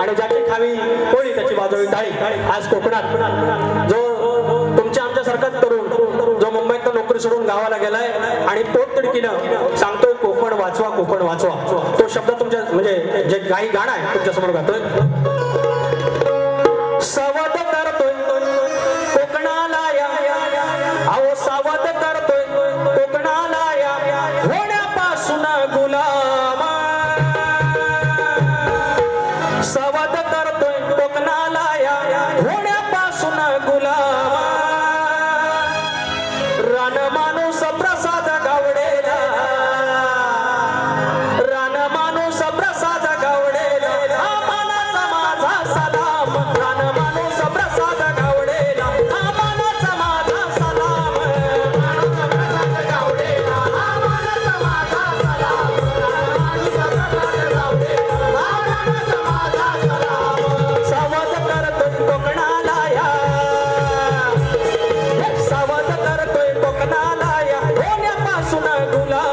आणि ज्याची खावी होळी त्याची वाजवी टाळी आज कोकणात जो तुमच्या आमच्यासारखाच तरुण जो मुंबईत नोकरी सोडून गावाला गेलाय आणि पोट तिडकीनं सांगतोय कोकण वाचवा कोकण वाचवा. तो शब्द तुमच्या म्हणजे जे काही गाणं आहे तुमच्यासमोर गातोय. सावध करतोय कोकणाला या. अहो सावध करतोय कोकणाला या. होण्यापासून गुलाब মানুষ আমরা गुला